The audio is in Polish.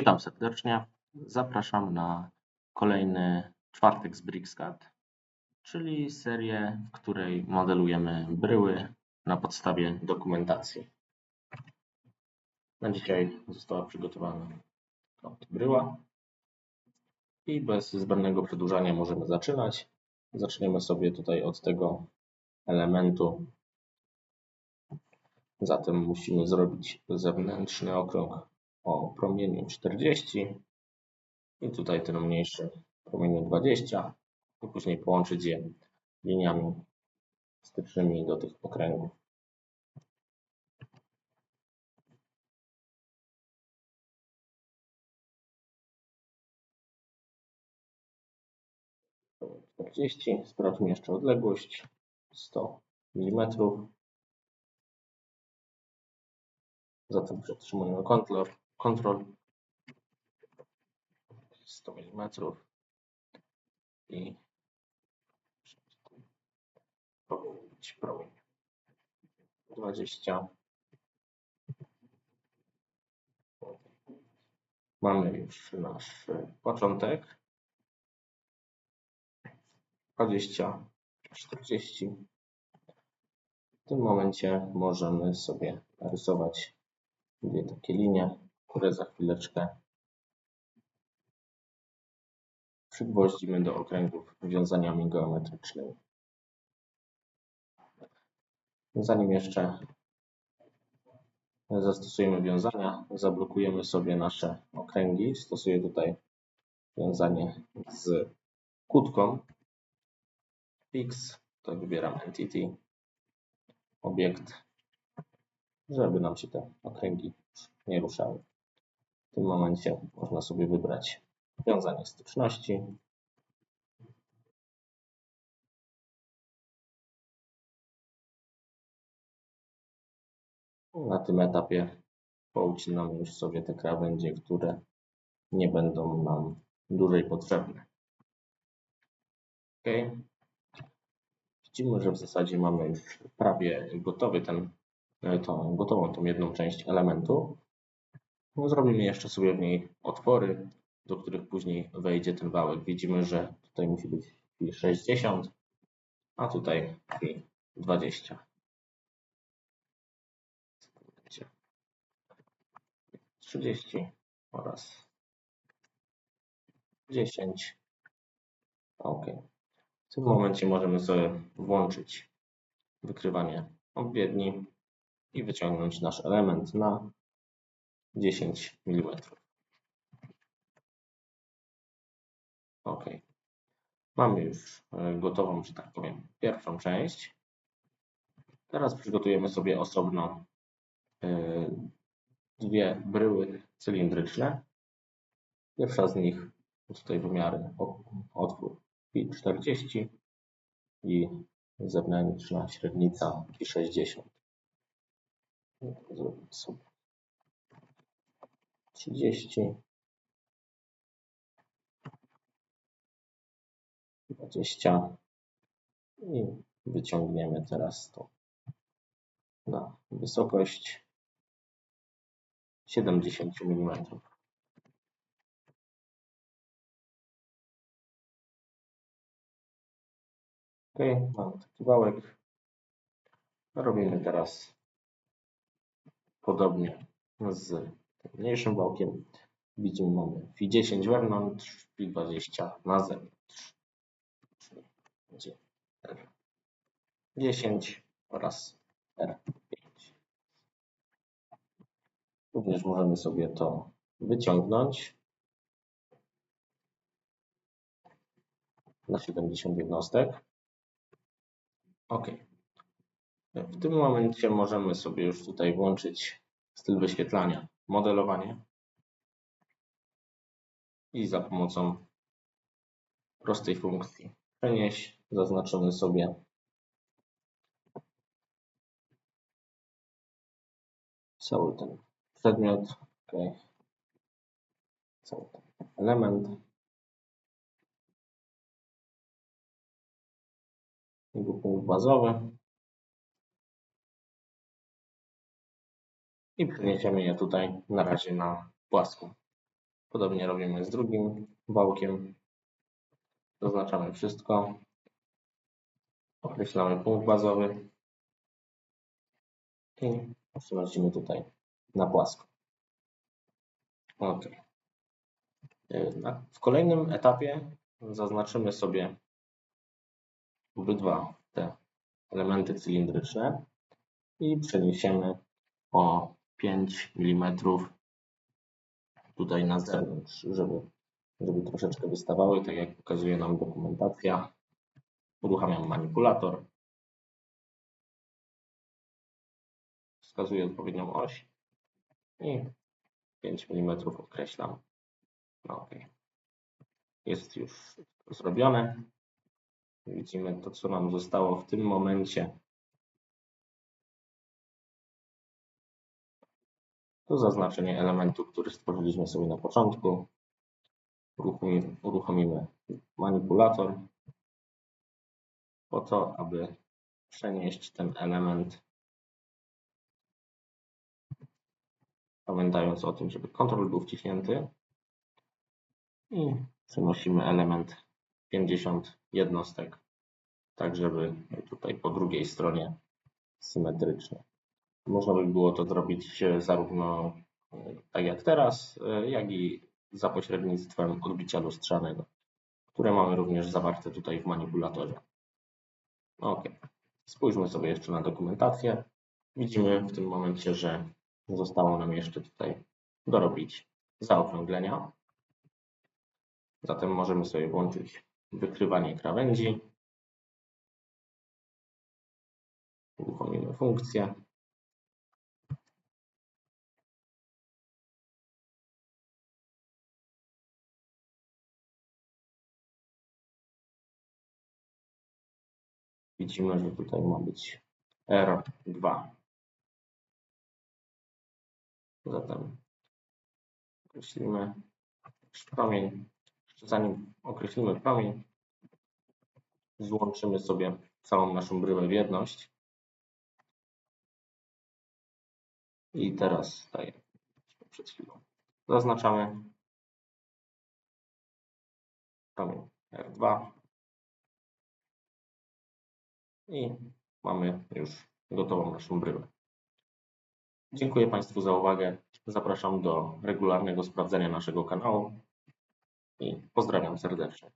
Witam serdecznie. Zapraszam na kolejny czwartek z BricsCAD, czyli serię, w której modelujemy bryły na podstawie dokumentacji. Na dzisiaj została przygotowana bryła i bez zbędnego przedłużania możemy zaczynać. Zaczniemy sobie tutaj od tego elementu. Zatem musimy zrobić zewnętrzny okrąg o promieniu 40 i tutaj ten mniejszy promieniu 20 i później połączyć je liniami stycznymi do tych okręgów. Sprawdźmy jeszcze odległość 100 mm. Zatem przetrzymujemy kontrol, kontrol 100 mm i powinien promień. 20 mamy już nasz początek. 20 40 w tym momencie możemy sobie narysować dwie takie linie, które za chwileczkę przygwoździmy do okręgów wiązaniami geometrycznymi. Zanim jeszcze zastosujemy wiązania, zablokujemy sobie nasze okręgi. Stosuję tutaj wiązanie z kłódką fix, to wybieram entity, obiekt, żeby nam się te okręgi nie ruszały. W tym momencie można sobie wybrać wiązanie styczności. Na tym etapie poucinamy już sobie te krawędzie, które nie będą nam dłużej potrzebne. Ok. Widzimy, że w zasadzie mamy już prawie gotowy ten, tą, gotową tą jedną część elementu. No, zrobimy jeszcze sobie w niej otwory, do których później wejdzie ten wałek. Widzimy, że tutaj musi być 60, a tutaj 20. 30 oraz 10. OK. W tym momencie możemy sobie włączyć wykrywanie odpowiedni i wyciągnąć nasz element na 10 mm. OK. Mamy już e, gotową, że tak powiem, pierwszą część. Teraz przygotujemy sobie osobno e, dwie bryły cylindryczne. Pierwsza z nich tutaj wymiary otwór i 40 i zewnętrzna średnica i 60. Zrobimy sobie 30 20 i wyciągniemy teraz to na wysokość 70 mm. Ok, mamy taki wałek. Robimy teraz podobnie z mniejszym wałkiem. Widzimy, mamy Fi10 wewnątrz, Fi20 na zewnątrz. Czyli R10 oraz R5. Również możemy sobie to wyciągnąć na 70 jednostek. OK. W tym momencie możemy sobie już tutaj włączyć styl wyświetlania, modelowanie i za pomocą prostej funkcji przenieść zaznaczymy sobie cały ten przedmiot, okay. cały ten element jego punkt bazowy i przeniesiemy je tutaj na razie na płaską. Podobnie robimy z drugim wałkiem. Zaznaczamy wszystko. Określamy punkt bazowy i przenosimy tutaj na płasko. OK. W kolejnym etapie zaznaczymy sobie obydwa te elementy cylindryczne i przeniesiemy o 5 mm tutaj na zewnątrz, żeby, żeby troszeczkę wystawały, tak jak pokazuje nam dokumentacja. Uruchamiam manipulator. Wskazuję odpowiednią oś i 5 mm określam. No, OK. Jest już zrobione. Widzimy to, co nam zostało w tym momencie. To zaznaczenie elementu, który stworzyliśmy sobie na początku. Uruchomimy, uruchomimy manipulator po to, aby przenieść ten element, pamiętając o tym, żeby kontrol był wciśnięty i przenosimy element 50 jednostek, tak żeby tutaj po drugiej stronie symetrycznie. Można by było to zrobić zarówno e, tak jak teraz, e, jak i za pośrednictwem odbicia lustrzanego, które mamy również zawarte tutaj w manipulatorze. Ok, spójrzmy sobie jeszcze na dokumentację. Widzimy w tym momencie, że zostało nam jeszcze tutaj dorobić zaokrąglenia. Zatem możemy sobie włączyć wykrywanie krawędzi. Uruchomimy funkcję. Widzimy, że tutaj ma być R2. Zatem określimy promień. Zanim określimy promień, złączymy sobie całą naszą bryłę w jedność. I teraz tak przed chwilą zaznaczamy promień R2 i mamy już gotową naszą bryłę. Dziękuję Państwu za uwagę. Zapraszam do regularnego sprawdzenia naszego kanału i pozdrawiam serdecznie.